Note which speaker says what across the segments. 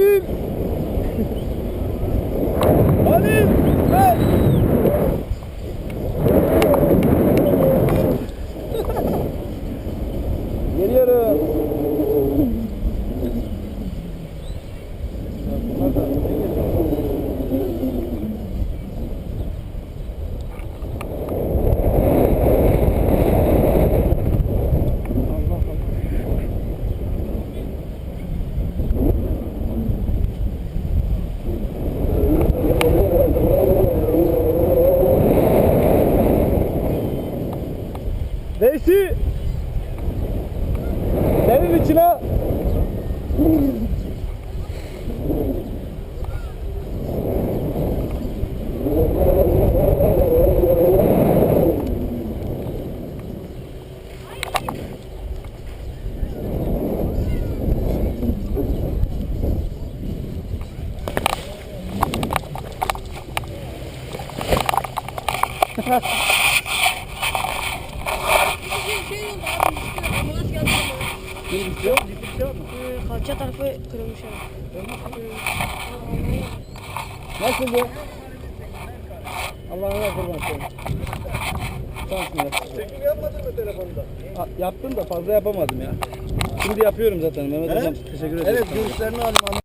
Speaker 1: Halim!
Speaker 2: Halim! Halim! ちな Ha ha ha.
Speaker 1: Bir şey yok, bir şey yok mu?
Speaker 2: Ee, Kalça tarafı kırılmış abi.
Speaker 1: Nasıl bu? Allah'ına kurban seni. Şansın.
Speaker 3: Çekim yapmadın mı telefonda?
Speaker 1: Ha, Yaptım da fazla yapamadım ya. Şimdi yapıyorum zaten Mehmet? Hocam. Teşekkür ederim.
Speaker 3: Evet görüşlerini alayım.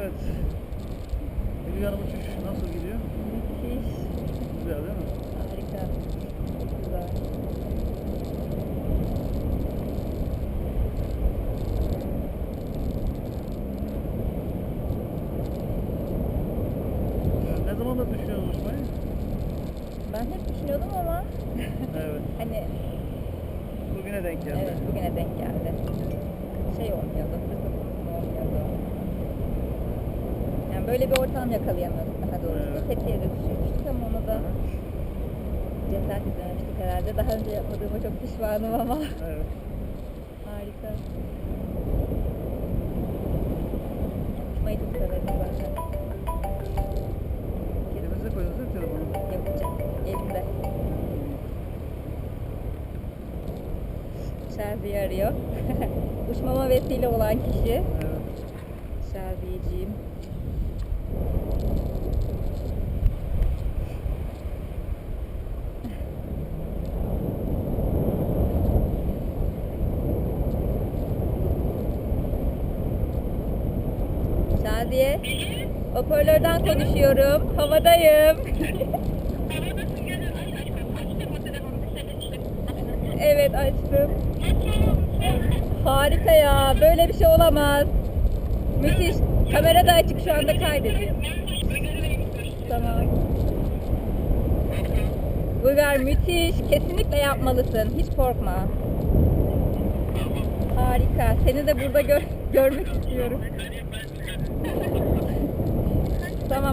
Speaker 1: Evet. Rüzgar uçuş nasıl gidiyor?
Speaker 2: Müthiş.
Speaker 1: Güzel değil mi?
Speaker 2: Harika. Çok güzel.
Speaker 1: Ne zamandır düşünüyorsun uçmayı?
Speaker 2: Ben hep düşünüyordum ama
Speaker 1: Evet.
Speaker 2: hani
Speaker 1: Bugüne denk geldi.
Speaker 2: evet bugüne denk geldi. Yani böyle bir ortam yakalayamıyorduk daha doğrusu.
Speaker 1: Evet.
Speaker 2: Fethiye'de düşünmüştük ama onu da cesaret edememiştik herhalde. Daha önce yapmadığıma çok pişmanım ama
Speaker 1: Evet.
Speaker 2: harika. Uçmayı çok severim zaten.
Speaker 1: Elimize koyuyorsun telefonu.
Speaker 2: Yapacağım. Elimde. Şerbiye arıyor. Uçmama vesile olan kişi.
Speaker 1: Evet.
Speaker 2: Şerbiyeciğim. Şadiye. Hoparlörden konuşuyorum. Havadayım. evet açtım. Harika ya. Böyle bir şey olamaz. Müthiş. Kamera da açık şu anda kaydediyor. Tamam. Uygar müthiş. Kesinlikle yapmalısın. Hiç korkma. Harika. Seni de burada gör- görmek istiyorum.